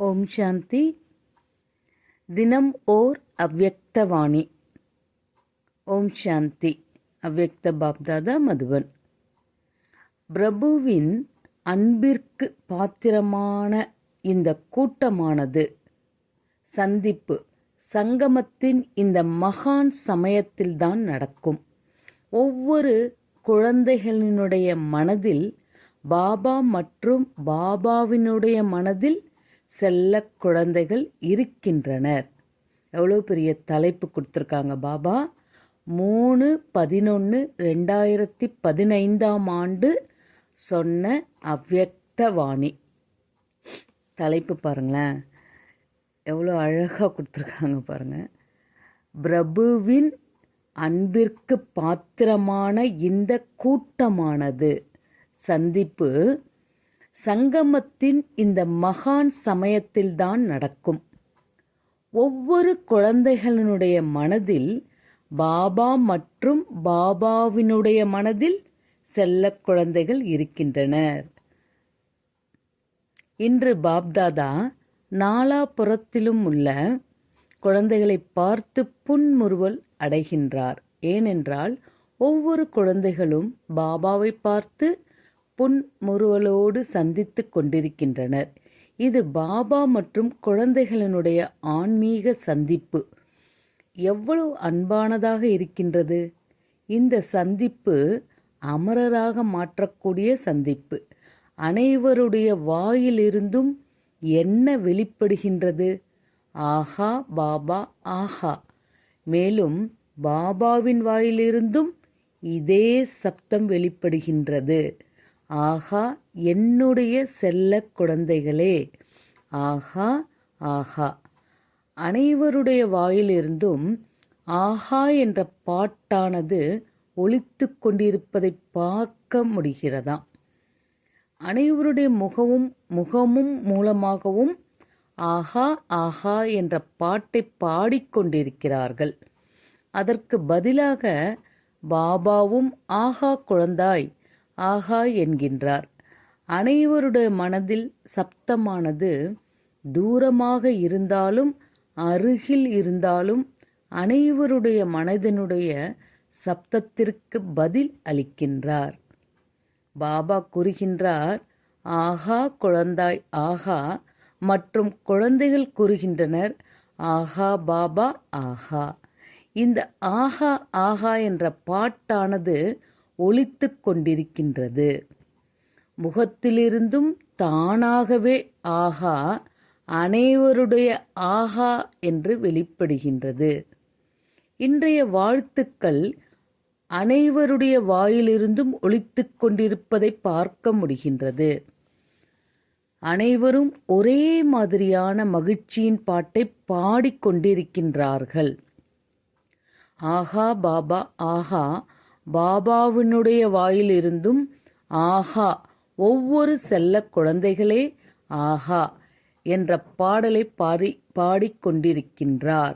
ஓம் சாந்தி. தினம் ஓர் அவ்யக்தவாணி ஓம் சாந்தி. அவ்யக்த பாப்தாதா மதுவன் பிரபுவின் அன்பிற்கு பாத்திரமான இந்த கூட்டமானது சந்திப்பு சங்கமத்தின் இந்த மகான் சமயத்தில்தான் நடக்கும். ஒவ்வொரு குழந்தைகளினுடைய மனதில் பாபா மற்றும் பாபாவினுடைய மனதில் செல்ல குழந்தைகள் இருக்கின்றனர். எவ்வளோ பெரிய தலைப்பு கொடுத்துருக்காங்க பாபா. மூணு பதினொன்று ரெண்டாயிரத்தி பதினைந்தாம் ஆண்டு சொன்ன அவ்வக்தவாணி. தலைப்பு பாருங்களேன். எவ்வளோ அழகாக கொடுத்துருக்காங்க பாருங்கள் பிரபுவின் அன்பிற்கு பாத்திரமான இந்த கூட்டமானது. சந்திப்பு சங்கமத்தின் இந்த மகான் சமயத்தில்தான் நடக்கும். ஒவ்வொரு குழந்தைகளினுடைய மனதில் பாபா மற்றும் பாபாவினுடைய மனதில் செல்ல குழந்தைகள் இருக்கின்றனர். இன்று பாப்தாதா நாலாபுறத்திலும் உள்ள குழந்தைகளை பார்த்து புன்முறுவல் அடைகின்றார். ஏனென்றால் ஒவ்வொரு குழந்தைகளும் பாபாவை பார்த்து புன்முறுவலோடு சந்தித்து கொண்டிருக்கின்றனர். இது பாபா மற்றும் குழந்தைகளினுடைய ஆன்மீக சந்திப்பு. எவ்வளவு அன்பானதாக இருக்கின்றது. இந்த சந்திப்பு அமரராக மாற்றக்கூடிய சந்திப்பு. அனைவருடைய வாயிலிருந்தும் என்ன வெளிப்படுகின்றது? ஆஹா பாபா ஆஹா. மேலும் பாபாவின் வாயிலிருந்தும் இதே சப்தம் வெளிப்படுகின்றது. ஆஹா என்னுடைய செல்ல குழந்தைகளே. ஆஹா ஆஹா. அனைவருடைய வாயிலிருந்தும் ஆஹா என்ற பாட்டானது ஒழித்து கொண்டிருப்பதை பார்க்க முடிகிறதாம் அனைவருடைய முகமும் முகமும் மூலமாகவும் ஆஹா ஆஹா என்ற பாட்டை பாடிக்கொண்டிருக்கிறார்கள் அதற்கு பதிலாக பாபாவும் ஆஹா குழந்தாய் ஆஹா என்கின்றார். அனைவருடைய மனதில் சப்தமானது தூரமாக இருந்தாலும் அருகில் இருந்தாலும் அனைவருடைய மனதினுடைய சப்தத்திற்கு பதில் அளிக்கின்றார். பாபா கூறுகின்றார் ஆஹா குழந்தாய் ஆஹா. மற்றும் குழந்தைகள் கூறுகின்றனர் ஆஹா பாபா ஆஹா. இந்த ஆஹா ஆஹா என்ற பாட்டானது ஒழித்து கொண்டிருக்கின்றது. முகத்திலிருந்தும் தானாகவே ஆஹா அனைவருடைய ஆஹா என்று வெளிப்படுகின்றது. இன்றைய வாழ்த்துக்கள் அனைவருடைய வாயிலிருந்தும் ஒழித்து கொண்டிருப்பதை பார்க்க முடிகின்றது. அனைவரும் ஒரே மாதிரியான மகிழ்ச்சியின் பாட்டை பாடிக்கொண்டிருக்கின்றார்கள். ஆஹா பாபா ஆஹா பாபாவினுடைய வாயிலிருந்தும் ஆஹா ஒவ்வொரு செல்ல குழந்தைகளே ஆஹா என்ற பாடலை பாடி பாடிக்கொண்டிருக்கின்றார்.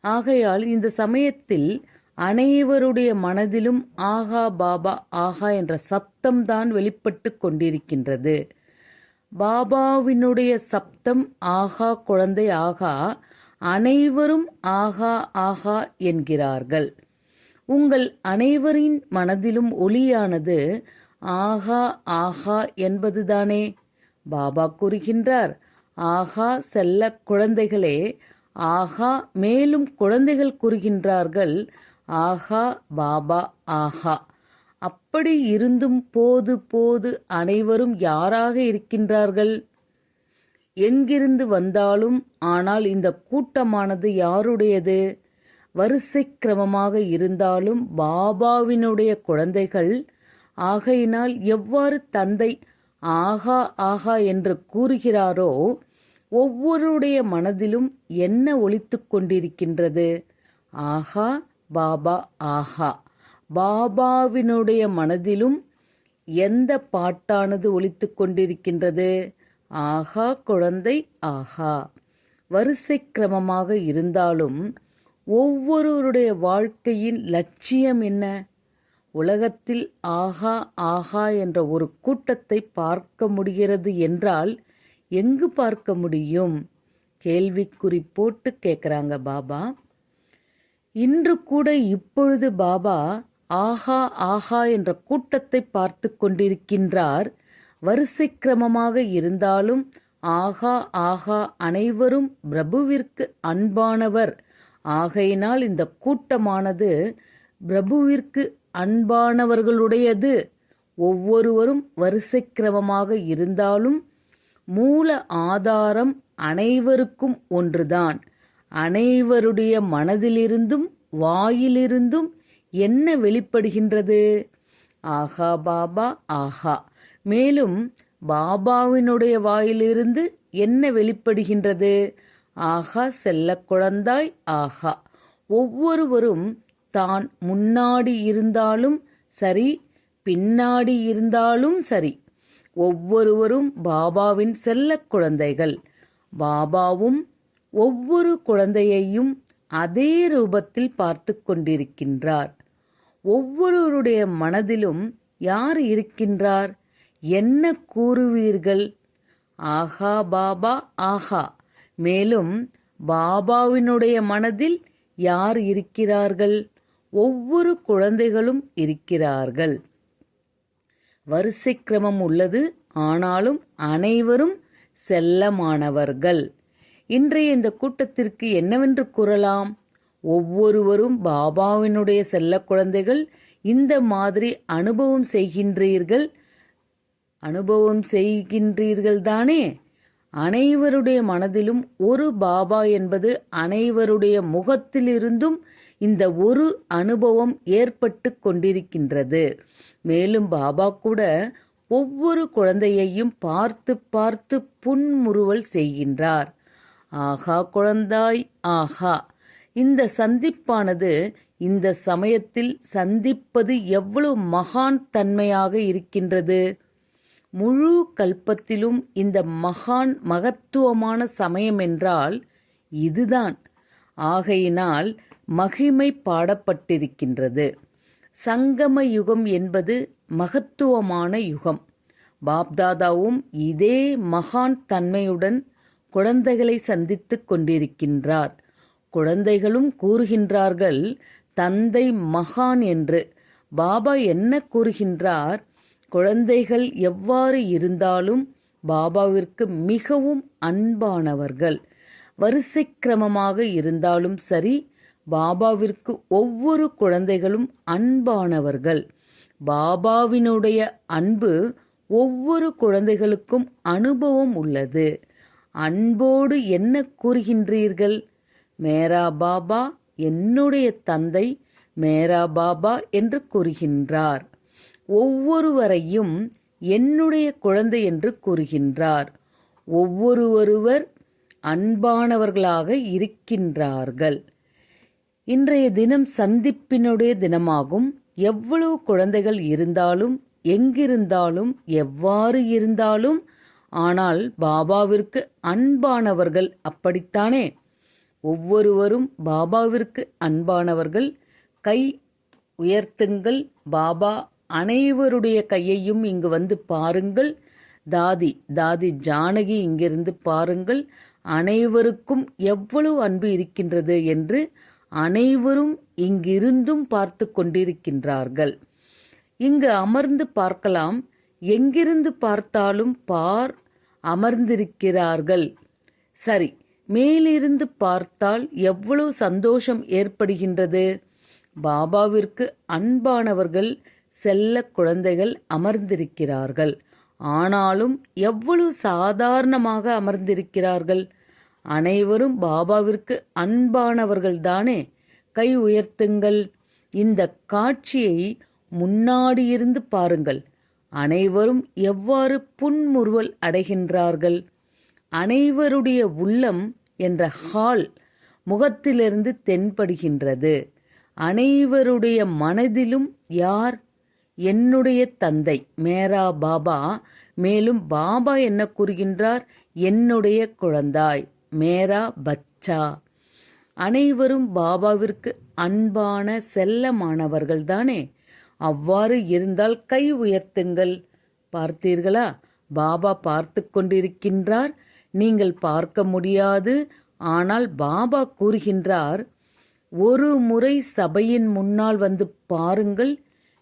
ஆகையால் இந்த சமயத்தில் அனைவருடைய மனதிலும் ஆஹா பாபா ஆஹா என்ற சப்தம்தான் வெளிப்பட்டு கொண்டிருக்கின்றது. பாபாவினுடைய சப்தம் ஆஹா குழந்தை ஆகா அனைவரும் ஆகா ஆகா என்கிறார்கள். உங்கள் அனைவரின் மனதிலும் ஒளியானது ஆஹா ஆஹா என்பதுதானே. பாபா கூறுகின்றார் ஆஹா செல்ல குழந்தைகளே ஆஹா மேலும் குழந்தைகள் கூறுகின்றார்கள் ஆஹா பாபா ஆஹா அப்படி இருந்தும் போது போது அனைவரும் யாராக இருக்கின்றார்கள்? எங்கிருந்து வந்தாலும் ஆனால் இந்த கூட்டமானது யாருடையது? வரிசை கிரமமாக இருந்தாலும் பாபாவினுடைய குழந்தைகள் ஆகையினால் எவ்வாறு தந்தை ஆகா ஆகா என்று கூறுகிறாரோ ஒவ்வொருடைய மனதிலும் என்ன ஒழித்து கொண்டிருக்கின்றது? ஆஹா பாபா ஆஹா பாபாவினுடைய மனதிலும் எந்த பாட்டானது ஒழித்து கொண்டிருக்கின்றது? ஆஹா குழந்தை ஆஹா வரிசை கிரமமாக இருந்தாலும் ஒவ்வொருவருடைய வாழ்க்கையின் லட்சியம் என்ன? உலகத்தில் ஆஹா ஆஹா என்ற ஒரு கூட்டத்தை பார்க்க முடிகிறது என்றால் எங்கு பார்க்க முடியும்? கேள்விக்குறி போட்டு கேட்குறாங்க பாபா. இன்று கூட இப்பொழுது பாபா ஆஹா ஆஹா என்ற கூட்டத்தை பார்த்து கொண்டிருக்கின்றார். வரிசை கிரமமாக இருந்தாலும் ஆஹா ஆஹா அனைவரும் பிரபுவிற்கு அன்பானவர். ஆகையினால் இந்த கூட்டமானது பிரபுவிற்கு அன்பானவர்களுடையது. ஒவ்வொருவரும் வரிசை கிரமமாக இருந்தாலும் மூல ஆதாரம் அனைவருக்கும் ஒன்றுதான். அனைவருடைய மனதிலிருந்தும் வாயிலிருந்தும் என்ன வெளிப்படுகின்றது? ஆஹா பாபா ஆஹா மேலும் பாபாவினுடைய வாயிலிருந்து என்ன வெளிப்படுகின்றது? ஆஹா செல்ல குழந்தாய் ஆஹா ஒவ்வொருவரும் தான் முன்னாடி இருந்தாலும் சரி பின்னாடி இருந்தாலும் சரி. ஒவ்வொருவரும் பாபாவின் செல்ல குழந்தைகள். பாபாவும் ஒவ்வொரு குழந்தையையும் அதே ரூபத்தில் பார்த்து கொண்டிருக்கின்றார். ஒவ்வொருவருடைய மனதிலும் யார் இருக்கின்றார்? என்ன கூறுவீர்கள்? ஆஹா பாபா ஆஹா மேலும் பாபாவினுடைய மனதில் யார் இருக்கிறார்கள்? ஒவ்வொரு குழந்தைகளும் இருக்கிறார்கள். வரிசை கிரமம் உள்ளது. ஆனாலும் அனைவரும் செல்லமானவர்கள். இன்றைய இந்த கூட்டத்திற்கு என்னவென்று கூறலாம்? ஒவ்வொருவரும் பாபாவினுடைய செல்ல குழந்தைகள் இந்த மாதிரி அனுபவம் செய்கின்றீர்கள். அனுபவம் செய்கின்றீர்கள் தானே அனைவருடைய மனதிலும் ஒரு பாபா என்பது அனைவருடைய முகத்திலிருந்தும் இந்த ஒரு அனுபவம் ஏற்பட்டு கொண்டிருக்கின்றது. மேலும் பாபா கூட ஒவ்வொரு குழந்தையையும் பார்த்து பார்த்து புன்முறுவல் செய்கின்றார். ஆஹா குழந்தாய் ஆஹா. இந்த சந்திப்பானது இந்த சமயத்தில் சந்திப்பது எவ்வளவு மகான் தன்மையாக இருக்கின்றது? முழு கல்பத்திலும் இந்த மகான் மகத்துவமான சமயம் என்றால் இதுதான். ஆகையினால் மகிமை பாடப்பட்டிருக்கின்றது. சங்கம யுகம் என்பது மகத்துவமான யுகம். பாப்தாதாவும் இதே மகான் தன்மையுடன் குழந்தைகளை சந்தித்து கொண்டிருக்கின்றார். குழந்தைகளும் கூறுகின்றார்கள் தந்தை மகான் என்று. பாபா என்ன கூறுகின்றார்? குழந்தைகள் எவ்வாறு இருந்தாலும் பாபாவிற்கு மிகவும் அன்பானவர்கள். வரிசை கிரமமாக இருந்தாலும் சரி பாபாவிற்கு ஒவ்வொரு குழந்தைகளும் அன்பானவர்கள். பாபாவினுடைய அன்பு ஒவ்வொரு குழந்தைகளுக்கும் அனுபவம் உள்ளது. அன்போடு என்ன கூறுகின்றீர்கள்? மேரா பாபா என்னுடைய தந்தை மேரா பாபா என்று கூறுகின்றார். ஒவ்வொருவரையும் என்னுடைய குழந்தை என்று கூறுகின்றார். ஒவ்வொருவருவர் அன்பானவர்களாக இருக்கின்றார்கள். இன்றைய தினம் சந்திப்பினுடைய தினமாகும். எவ்வளவு குழந்தைகள் இருந்தாலும் எங்கிருந்தாலும் எவ்வாறு இருந்தாலும் ஆனால் பாபாவிற்கு அன்பானவர்கள் அப்படித்தானே? ஒவ்வொருவரும் பாபாவிற்கு அன்பானவர்கள். கை உயர்த்துங்கள் பாபா அனைவருடைய கையையும் இங்கு வந்து பாருங்கள். தாதி தாதி ஜானகி இங்கிருந்து பாருங்கள். அனைவருக்கும் எவ்வளவு அன்பு இருக்கின்றது என்று அனைவரும் இங்கிருந்தும் பார்த்து கொண்டிருக்கின்றார்கள். இங்கு அமர்ந்து பார்க்கலாம். எங்கிருந்து பார்த்தாலும் பார் அமர்ந்திருக்கிறார்கள். சரி மேலிருந்து பார்த்தால் எவ்வளவு சந்தோஷம் ஏற்படுகின்றது? பாபாவிற்கு அன்பானவர்கள் செல்ல குழந்தைகள் அமர்ந்திருக்கிறார்கள். ஆனாலும் எவ்வளவு சாதாரணமாக அமர்ந்திருக்கிறார்கள்? அனைவரும் பாபாவிற்கு அன்பானவர்கள்தானே? கை உயர்த்துங்கள். இந்த காட்சியை முன்னாடி இருந்து பாருங்கள். அனைவரும் எவ்வாறு புன்முறுவல் அடைகின்றார்கள்? அனைவருடைய உள்ளம் என்ற ஹால் முகத்திலிருந்து தென்படுகின்றது. அனைவருடைய மனதிலும் யார் என்னுடைய தந்தை மேரா பாபா. மேலும் பாபா என்ன கூறுகின்றார்? என்னுடைய குழந்தாய் மேரா பச்சா. அனைவரும் பாபாவிற்கு அன்பான செல்லமானவர்கள் தானே. அவ்வாறு இருந்தால் கை உயர்த்துங்கள். பார்த்தீர்களா? பாபா பார்த்து கொண்டிருக்கின்றார். நீங்கள் பார்க்க முடியாது. ஆனால் பாபா கூறுகின்றார் ஒரு முறை சபையின் முன்னால் வந்து பாருங்கள்.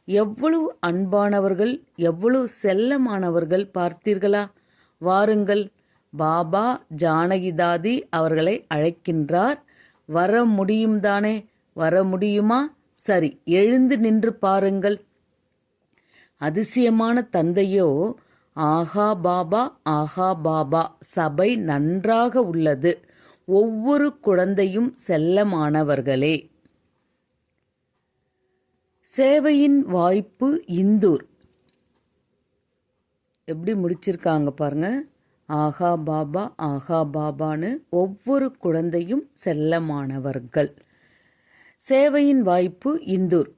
எவ்வளவு அன்பானவர்கள் எவ்வளவு செல்லமானவர்கள் பார்த்தீர்களா? வாருங்கள் பாபா ஜானகிதாதி அவர்களை அழைக்கின்றார். வர முடியும் தானே? வர முடியுமா? சரி எழுந்து நின்று பாருங்கள். அதிசயமான தந்தையோ ஆஹா பாபா ஆஹா பாபா சபை நன்றாக உள்ளது. ஒவ்வொரு குழந்தையும் செல்லமானவர்களே. சேவையின் வாய்ப்பு இந்தூர். எப்படி முடிச்சிருக்காங்க பாருங்க. ஆஹா பாபா ஆஹா பாபான்னு ஒவ்வொரு குழந்தையும் செல்லமானவர்கள். சேவையின் வாய்ப்பு இந்தூர்.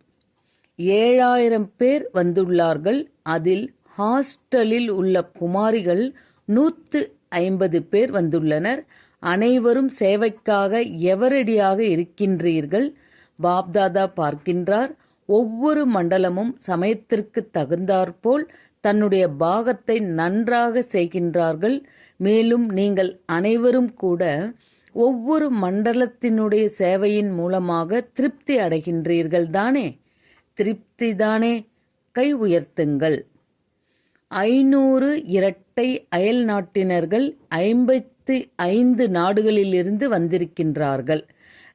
ஏழாயிரம் பேர் வந்துள்ளார்கள். அதில் ஹாஸ்டலில் உள்ள குமாரிகள் நூற்று ஐம்பது பேர் வந்துள்ளனர். அனைவரும் சேவைக்காக எவரடியாக இருக்கின்றீர்கள்? பாப்தாதா பார்க்கின்றார். ஒவ்வொரு மண்டலமும் சமயத்திற்கு தகுந்தாற்போல் தன்னுடைய பாகத்தை நன்றாக செய்கின்றார்கள். மேலும் நீங்கள் அனைவரும் கூட ஒவ்வொரு மண்டலத்தினுடைய சேவையின் மூலமாக திருப்தி அடைகின்றீர்கள் தானே? திருப்தி தானே கை உயர்த்துங்கள். ஐநூறு இரட்டை அயல் நாட்டினர்கள் ஐம்பத்தி ஐந்து நாடுகளிலிருந்து வந்திருக்கின்றார்கள்.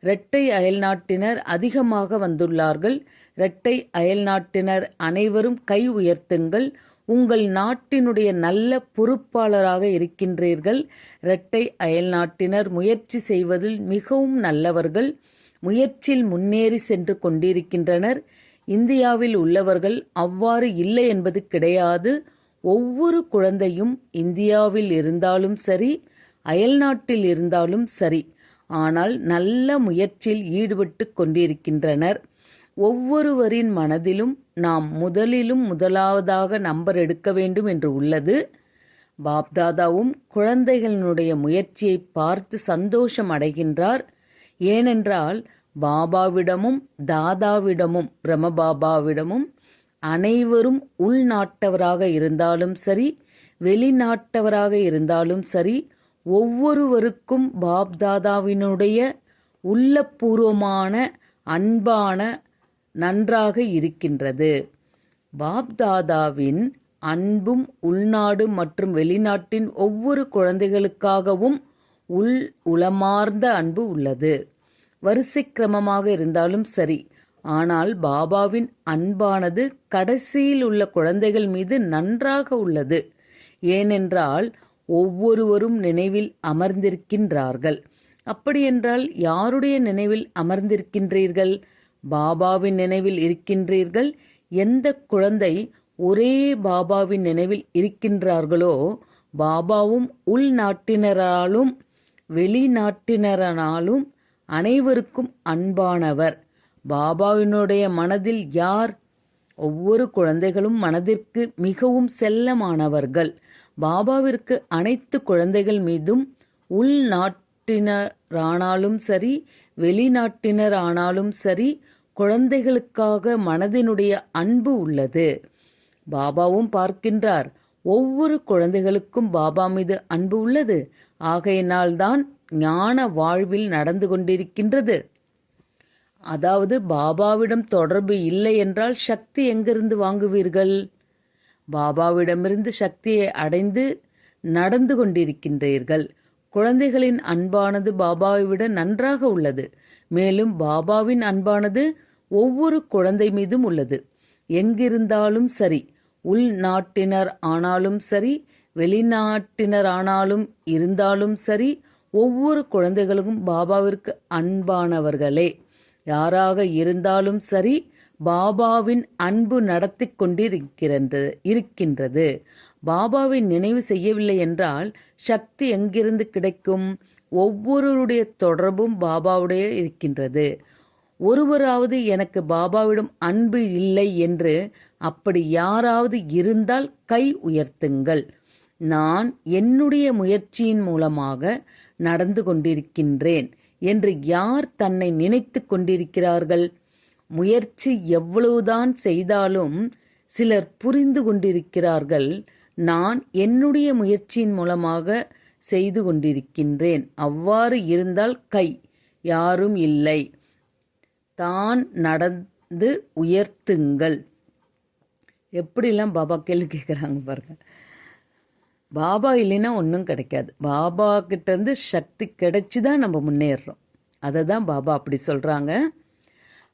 இரட்டை அயல் நாட்டினர் அதிகமாக வந்துள்ளார்கள். இரட்டை அயல் நாட்டினர் அனைவரும் கை உயர்த்துங்கள். உங்கள் நாட்டினுடைய நல்ல பொறுப்பாளராக இருக்கின்றீர்கள். இரட்டை அயல் நாட்டினர் முயற்சி செய்வதில் மிகவும் நல்லவர்கள். முயற்சியில் முன்னேறி சென்று கொண்டிருக்கின்றனர். இந்தியாவில் உள்ளவர்கள் அவ்வாறு இல்லை என்பது கிடையாது. ஒவ்வொரு குழந்தையும் இந்தியாவில் இருந்தாலும் சரி அயல்நாட்டில் இருந்தாலும் சரி. ஆனால் நல்ல முயற்சியில் ஈடுபட்டு கொண்டிருக்கின்றனர். ஒவ்வொருவரின் மனதிலும் நாம் முதலிலும் முதலாவதாக நம்பர் எடுக்க வேண்டும் என்று உள்ளது. பாப்தாதாவும் குழந்தைகளினுடைய முயற்சியை பார்த்து சந்தோஷம் அடைகின்றார். ஏனென்றால் பாபாவிடமும் தாதாவிடமும் பிரமபாபாவிடமும் அனைவரும் உள்நாட்டவராக இருந்தாலும் சரி வெளிநாட்டவராக இருந்தாலும் சரி ஒவ்வொருவருக்கும் பாப்தாதாவினுடைய உள்ளபூர்வமான அன்பான நன்றாக இருக்கின்றது. பாப்தாதாவின் அன்பும் உள்நாடு மற்றும் வெளிநாட்டின் ஒவ்வொரு குழந்தைகளுக்காகவும் உள் உளமார்ந்த அன்பு உள்ளது. வரிசை கிரமமாக இருந்தாலும் சரி ஆனால் பாபாவின் அன்பானது கடைசியில் உள்ள குழந்தைகள் மீது நன்றாக உள்ளது. ஏனென்றால் ஒவ்வொருவரும் நினைவில் அமர்ந்திருக்கின்றார்கள். அப்படியென்றால் யாருடைய நினைவில் அமர்ந்திருக்கின்றீர்கள்? பாபாவின் நினைவில் இருக்கின்றீர்கள்? எந்த குழந்தை ஒரே பாபாவின் நினைவில் இருக்கின்றார்களோ பாபாவும் உள்நாட்டினராலும் வெளிநாட்டினரனாலும் அனைவருக்கும் அன்பானவர். பாபாவினுடைய மனதில் யார்? ஒவ்வொரு குழந்தைகளும் மனதிற்கு மிகவும் செல்லமானவர்கள். பாபாவிற்கு அனைத்து குழந்தைகள் மீதும் உள்நாட்டினரானாலும் சரி வெளிநாட்டினரானாலும் சரி குழந்தைகளுக்காக மனதினுடைய அன்பு உள்ளது. பாபாவும் பார்க்கின்றார். ஒவ்வொரு குழந்தைகளுக்கும் பாபா மீது அன்பு உள்ளது. ஆகையினால்தான் ஞான வாழ்வில் நடந்து கொண்டிருக்கின்றது. அதாவது பாபாவிடம் தொடர்பு இல்லை என்றால் சக்தி எங்கிருந்து வாங்குவீர்கள்? பாபாவிடமிருந்து சக்தியை அடைந்து நடந்து கொண்டிருக்கின்றீர்கள். குழந்தைகளின் அன்பானது பாபாவை விட நன்றாக உள்ளது. மேலும் பாபாவின் அன்பானது ஒவ்வொரு குழந்தை மீதும் உள்ளது. எங்கிருந்தாலும் சரி உள்நாட்டினர் ஆனாலும் சரி வெளிநாட்டினர் ஆனாலும் இருந்தாலும் சரி ஒவ்வொரு குழந்தைகளுக்கும் பாபாவிற்கு அன்பானவர்களே. யாராக இருந்தாலும் சரி பாபாவின் அன்பு நடத்தி கொண்டிருக்கிறது இருக்கின்றது. பாபாவை நினைவு செய்யவில்லை என்றால் சக்தி எங்கிருந்து கிடைக்கும்? ஒவ்வொருவருடைய தொடர்பும் பாபாவுடைய இருக்கின்றது. ஒருவராவது எனக்கு பாபாவிடம் அன்பு இல்லை என்று அப்படி யாராவது இருந்தால் கை உயர்த்துங்கள். நான் என்னுடைய முயற்சியின் மூலமாக நடந்து கொண்டிருக்கின்றேன் என்று யார் தன்னை நினைத்து கொண்டிருக்கிறார்கள்? முயற்சி எவ்வளவுதான் செய்தாலும் சிலர் புரிந்து கொண்டிருக்கிறார்கள். நான் என்னுடைய முயற்சியின் மூலமாக செய்து கொண்டிருக்கின்றேன். அவ்வாறு இருந்தால் கை யாரும் இல்லை. தான் நடந்து உயர்த்துங்கள். எப்படிலாம் பாபா கேள்வி கேட்குறாங்க பாருங்க. பாபா இல்லைன்னா ஒன்றும் கிடைக்காது. பாபா கிட்டேருந்து சக்தி கிடைச்சி தான் நம்ம முன்னேறுறோம் அதை தான் பாபா அப்படி சொல்கிறாங்க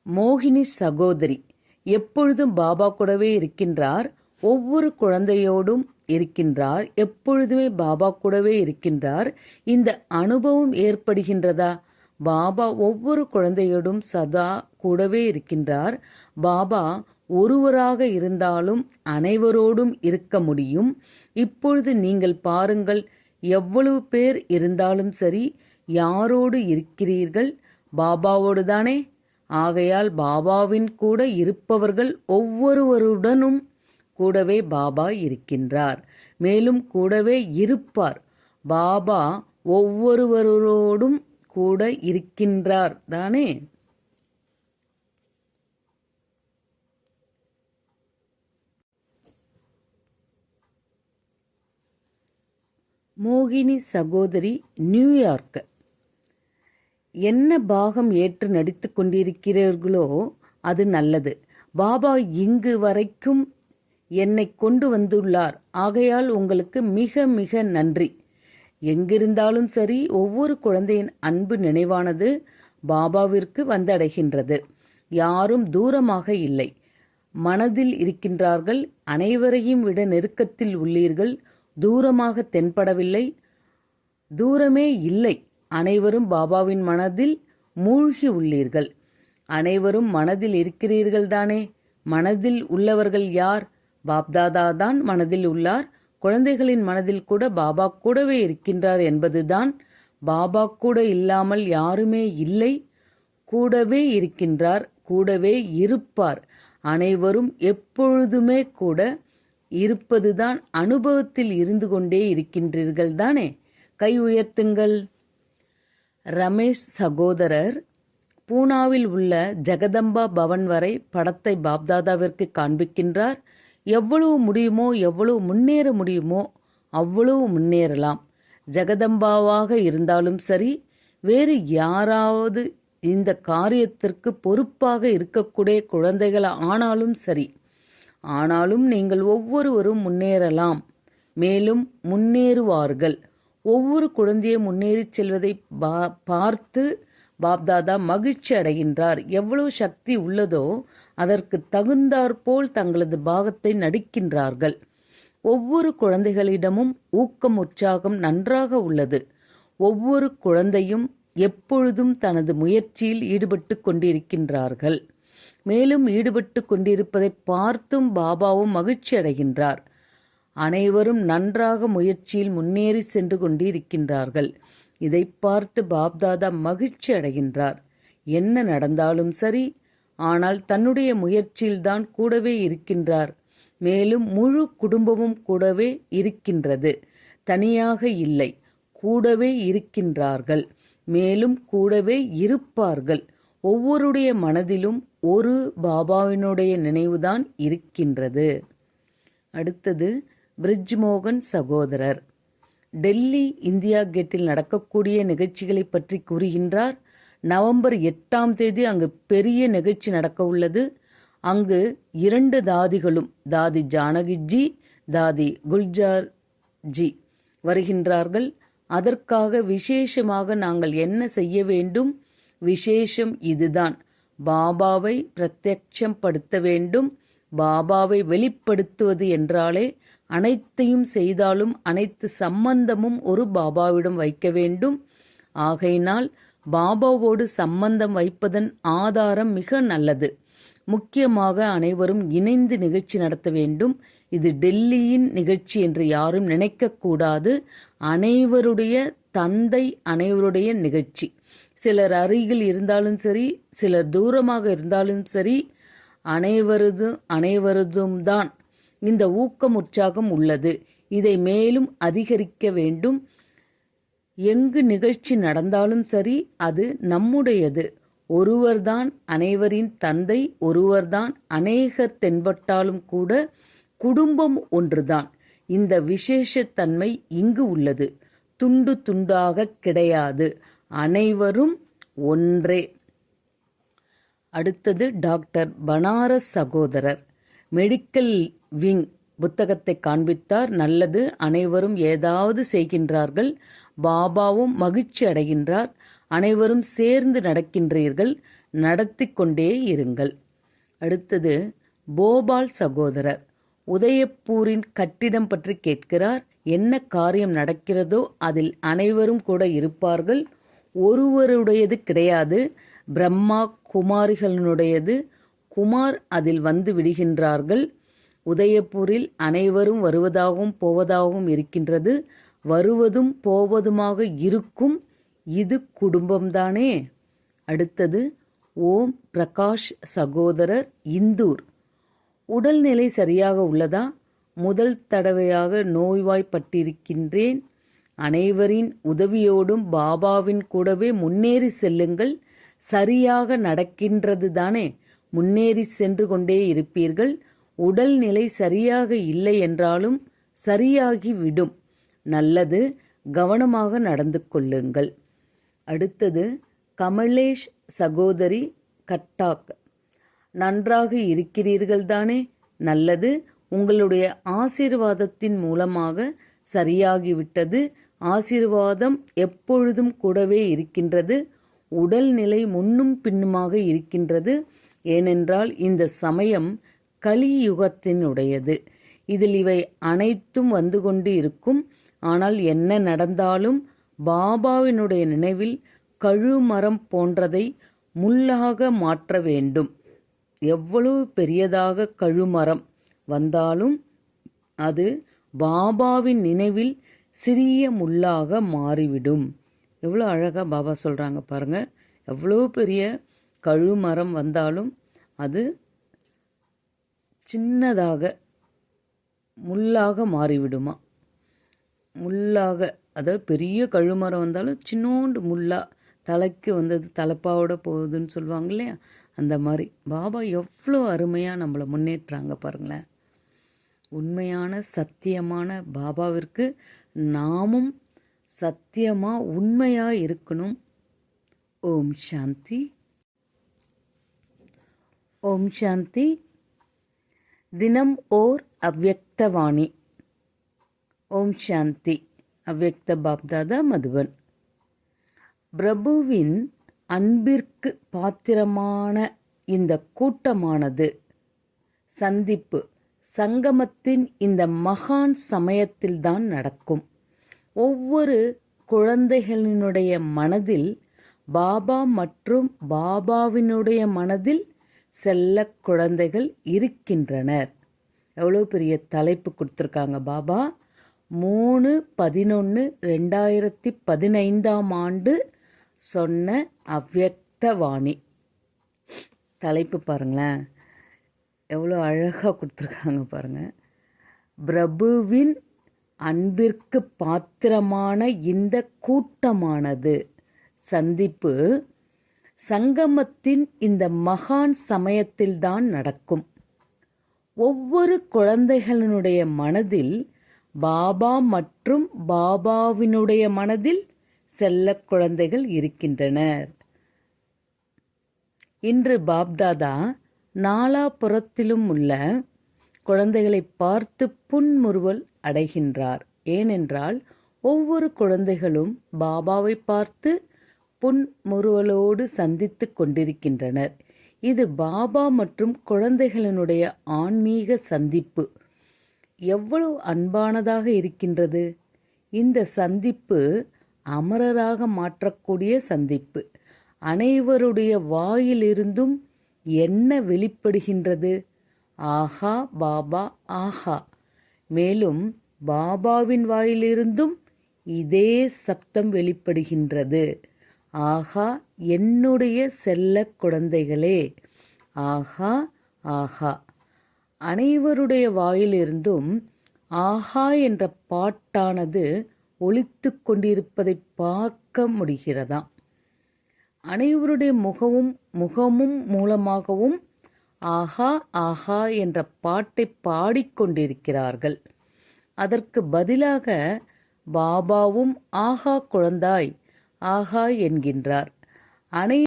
மோகினி சகோதரி எப்பொழுதும் பாபா கூடவே இருக்கின்றார். ஒவ்வொரு குழந்தையோடும் இருக்கின்றார் எப்பொழுதுமே பாபா கூடவே இருக்கின்றார். இந்த அனுபவம் ஏற்படுகின்றதா? பாபா ஒவ்வொரு குழந்தையோடும் சதா கூடவே இருக்கின்றார். பாபா ஒருவராக இருந்தாலும் அனைவரோடும் இருக்க முடியும். இப்பொழுது நீங்கள் பாருங்கள் எவ்வளவு பேர் இருந்தாலும் சரி யாரோடு இருக்கிறீர்கள்? பாபாவோடு தானே ஆகையால் பாபாவின் கூட இருப்பவர்கள் ஒவ்வொருவருடனும் கூடவே பாபா இருக்கின்றார். மேலும் கூடவே இருப்பார். பாபா ஒவ்வொருவரோடும் கூட இருக்கின்றார். தானே? மோகினி சகோதரி நியூயார்க். என்ன பாகம் ஏற்று நடித்து கொண்டிருக்கிறீர்களோ அது நல்லது. பாபா இங்கு வரைக்கும் என்னை கொண்டு வந்துள்ளார். ஆகையால் உங்களுக்கு மிக மிக நன்றி. எங்கிருந்தாலும் சரி ஒவ்வொரு குழந்தையின் அன்பு நினைவானது பாபாவிற்கு வந்தடைகின்றது. யாரும் தூரமாக இல்லை. மனதில் இருக்கின்றார்கள். அனைவரையும் விட நெருக்கத்தில் உள்ளீர்கள். தூரமாக தென்படவில்லை. தூரமே இல்லை. அனைவரும் பாபாவின் மனதில் மூழ்கி உள்ளீர்கள். அனைவரும் மனதில் இருக்கிறீர்கள் தானே மனதில் உள்ளவர்கள் யார்? பாப்தாதா தான் மனதில் உள்ளார். குழந்தைகளின் மனதில் கூட பாபா கூடவே இருக்கின்றார் என்பதுதான். பாபா கூட இல்லாமல் யாருமே இல்லை. கூடவே இருக்கின்றார் கூடவே இருப்பார். அனைவரும் எப்பொழுதுமே கூட இருப்பதுதான் அனுபவத்தில் இருந்து கொண்டே இருக்கின்றீர்கள் தானே? கை உயர்த்துங்கள். ரமேஷ் சகோதரர் பூனாவில் உள்ள ஜெகதம்பா பவன் வரை படத்தை பாப்தாதாவிற்கு காண்பிக்கின்றார். எவ்வளவு முடியுமோ எவ்வளவு முன்னேற முடியுமோ அவ்வளவு முன்னேறலாம். ஜெகதம்பாவாக இருந்தாலும் சரி வேறு யாராவது இந்த காரியத்திற்கு பொறுப்பாக இருக்கக்கூடிய குழந்தைகள் ஆனாலும் சரி ஆனாலும் நீங்கள் ஒவ்வொருவரும் முன்னேறலாம். மேலும் முன்னேறுவார்கள். ஒவ்வொரு குழந்தையை முன்னேறிச் செல்வதை பா- பார்த்து பாப்தாதா மகிழ்ச்சி அடைகின்றார். எவ்வளவு சக்தி உள்ளதோ அதற்கு தகுந்தாற்போல் தங்களது பாகத்தை நடிக்கின்றார்கள். ஒவ்வொரு குழந்தைகளிடமும் ஊக்கம் உற்சாகம் நன்றாக உள்ளது. ஒவ்வொரு குழந்தையும் எப்பொழுதும் தனது முயற்சியில் ஈடுபட்டு கொண்டிருக்கின்றார்கள். மேலும் ஈடுபட்டு கொண்டிருப்பதை பார்த்தும் பாபாவும் மகிழ்ச்சி அடைகின்றார். அனைவரும் நன்றாக முயற்சியில் முன்னேறி சென்று கொண்டிருக்கின்றார்கள். இதை பார்த்து பாப்தாதா மகிழ்ச்சி அடைகின்றார். என்ன நடந்தாலும் சரி ஆனால் தன்னுடைய முயற்சியில்தான் கூடவே இருக்கின்றார். மேலும் முழு குடும்பமும் கூடவே இருக்கின்றது. தனியாக இல்லை கூடவே இருக்கின்றார்கள். மேலும் கூடவே இருப்பார்கள். ஒவ்வொருடைய மனதிலும் ஒரு பாபாவினுடைய நினைவுதான் இருக்கின்றது. அடுத்தது பிரிஜ்மோகன் சகோதரர். டெல்லி இந்தியா கேட்டில் நடக்கக்கூடிய நிகழ்ச்சிகளை பற்றி கூறுகின்றார். நவம்பர் எட்டாம் தேதி அங்கு பெரிய நிகழ்ச்சி நடக்க உள்ளது. அங்கு இரண்டு தாதிகளும் தாதி ஜானகிஜி தாதி குல்ஜார் ஜி வருகின்றார்கள். அதற்காக விசேஷமாக நாங்கள் என்ன செய்ய வேண்டும்? விசேஷம் இதுதான். பாபாவை பிரத்யட்சம் படுத்த வேண்டும். பாபாவை வெளிப்படுத்துவது என்றாலே அனைத்தையும் செய்தாலும் அனைத்து சம்பந்தமும் ஒரு பாபாவிடம் வைக்க வேண்டும். ஆகையினால் பாபாவோடு சம்பந்தம் வைப்பதன் ஆதாரம் மிக நல்லது. முக்கியமாக அனைவரும் இணைந்து நிகழ்ச்சி நடத்த வேண்டும். இது டெல்லியின் நிகழ்ச்சி என்று யாரும் நினைக்கக்கூடாது அனைவருடைய தந்தை அனைவருடைய நிகழ்ச்சி. சிலர் அருகில் இருந்தாலும் சரி சிலர் தூரமாக இருந்தாலும் சரி அனைவரது அனைவரதும் தான். இந்த ஊக்கம் உற்சாகம் உள்ளது. இதை மேலும் அதிகரிக்க வேண்டும். எங்கு நிகழ்ச்சி நடந்தாலும் சரி அது நம்முடையது. ஒருவர்தான் அனைவரின் தந்தை ஒருவர்தான் அநேகர் தென்பட்டாலும் கூட குடும்பம் ஒன்றுதான். இந்த விசேஷத்தன்மை இங்கு உள்ளது. துண்டு துண்டாக கிடையாது. அனைவரும் ஒன்றே. அடுத்தது டாக்டர் பனாரஸ் சகோதரர். மெடிக்கல் விங் புத்தகத்தை காண்பித்தார். நல்லது அனைவரும் ஏதாவது செய்கின்றார்கள். பாபாவும் மகிழ்ச்சி அடைகின்றார். அனைவரும் சேர்ந்து நடக்கின்றீர்கள். நடத்தி கொண்டே இருங்கள். அடுத்தது போபால் சகோதரர் உதயப்பூரின் கட்டிடம் பற்றி கேட்கிறார். என்ன காரியம் நடக்கிறதோ அதில் அனைவரும் கூட இருப்பார்கள். ஒருவருடையது கிடையாது. பிரம்மா குமாரிகளினுடையது. குமார் அதில் வந்து விடுகின்றார்கள். உதயப்பூரில் அனைவரும் வருவதாகவும் போவதாகவும் இருக்கின்றது. வருவதும் போவதுமாக இருக்கும் இது குடும்பம்தானே? அடுத்தது ஓம் பிரகாஷ் சகோதரர் இந்தூர். உடல்நிலை சரியாக உள்ளதா? முதல் தடவையாக நோய்வாய்ப்பட்டிருக்கின்றேன். அனைவரின் உதவியோடும் பாபாவின் கூடவே முன்னேறி செல்லுங்கள். சரியாக நடக்கின்றது தானே முன்னேறி சென்று கொண்டே இருப்பீர்கள். உடல்நிலை சரியாக இல்லை என்றாலும் சரியாகி விடும் நல்லது கவனமாக நடந்து கொள்ளுங்கள். அடுத்தது கமலேஷ் சகோதரி கட்டாக். நன்றாக இருக்கிறீர்கள் தானே நல்லது உங்களுடைய ஆசீர்வாதத்தின் மூலமாக சரியாகிவிட்டது. ஆசீர்வாதம் எப்பொழுதும் கூடவே இருக்கின்றது. உடல்நிலை முன்னும் பின்னுமாக இருக்கின்றது. ஏனென்றால் இந்த சமயம் கலியுகத்தினுடையது. இதில் இவை அனைத்தும் வந்து கொண்டு இருக்கும் ஆனால் என்ன நடந்தாலும் பாபாவினுடைய நினைவில் கழுமரம் போன்றதை முள்ளாக மாற்ற வேண்டும். எவ்வளவு பெரியதாக கழுமரம் வந்தாலும் அது பாபாவின் நினைவில் சிறிய முள்ளாக மாறிவிடும். எவ்வளோ அழகாக பாபா சொல்கிறாங்க பாருங்கள் எவ்வளோ பெரிய கழுமரம் வந்தாலும் அது சின்னதாக முள்ளாக மாறிவிடுமா? முள்ளாக அதாவது பெரிய கழுமரம் வந்தாலும் சின்னோண்டு முள்ளா தலைக்கு வந்தது தலைப்பாவோட போகுதுன்னு சொல்லுவாங்க இல்லையா? அந்த மாதிரி. பாபா எவ்வளோ அருமையாக நம்மளை முன்னேற்றாங்க பாருங்களேன். உண்மையான சத்தியமான பாபாவிற்கு நாமும் சத்தியமாக உண்மையாக இருக்கணும். ஓம் சாந்தி. ஓம் சாந்தி. தினம் ஓர் அவ்வக்தவாணி. ஓம் சாந்தி. அவ்வக்த பாப்தாதா மதுவன் பிரபுவின் அன்பிற்கு பாத்திரமான இந்த கூட்டமானது சந்திப்பு சங்கமத்தின் இந்த மகான் சமயத்தில்தான் நடக்கும். ஒவ்வொரு குழந்தைகளினுடைய மனதில் பாபா மற்றும் பாபாவினுடைய மனதில் செல்ல குழந்தைகள் இருக்கின்றனர். எவ்வளோ பெரிய தலைப்பு கொடுத்துருக்காங்க பாபா. மூணு பதினொன்று ரெண்டாயிரத்தி பதினைந்தாம் ஆண்டு சொன்ன அவ்வக்த வாணி. தலைப்பு பாருங்களேன். எவ்வளோ அழகாக கொடுத்துருக்காங்க பாருங்கள் பிரபுவின் அன்பிற்கு பாத்திரமான இந்த கூட்டமானது. சந்திப்பு சங்கமத்தின் இந்த மகான் சமயத்தில்தான் நடக்கும். ஒவ்வொரு குழந்தைகளினுடைய மனதில் பாபா மற்றும் பாபாவினுடைய மனதில் செல்ல குழந்தைகள் இருக்கின்றனர். இன்று பாப்தாதா நாலாபுறத்திலும் உள்ள குழந்தைகளை பார்த்து புன்முறுவல் அடைகின்றார். ஏனென்றால் ஒவ்வொரு குழந்தைகளும் பாபாவை பார்த்து புன்முறுவலோடு சந்தித்து கொண்டிருக்கின்றனர். இது பாபா மற்றும் குழந்தைகளினுடைய ஆன்மீக சந்திப்பு. எவ்வளவு அன்பானதாக இருக்கின்றது. இந்த சந்திப்பு அமரராக மாற்றக்கூடிய சந்திப்பு. அனைவருடைய வாயிலிருந்தும் என்ன வெளிப்படுகின்றது? ஆஹா பாபா ஆஹா. மேலும் பாபாவின் வாயிலிருந்தும் இதே சப்தம் வெளிப்படுகின்றது. ஆஹா என்னுடைய செல்ல குழந்தைகளே. ஆஹா ஆஹா. அனைவருடைய வாயிலிருந்தும் ஆஹா என்ற பாட்டானது ஒழித்து கொண்டிருப்பதை பார்க்க முடிகிறதாம் அனைவருடைய முகமும் முகமும் மூலமாகவும் ஆஹா ஆஹா என்ற பாட்டை பாடிக்கொண்டிருக்கிறார்கள் அதற்கு பதிலாக பாபாவும் ஆஹா குழந்தாய் ஆஹா என்கின்றார். அனை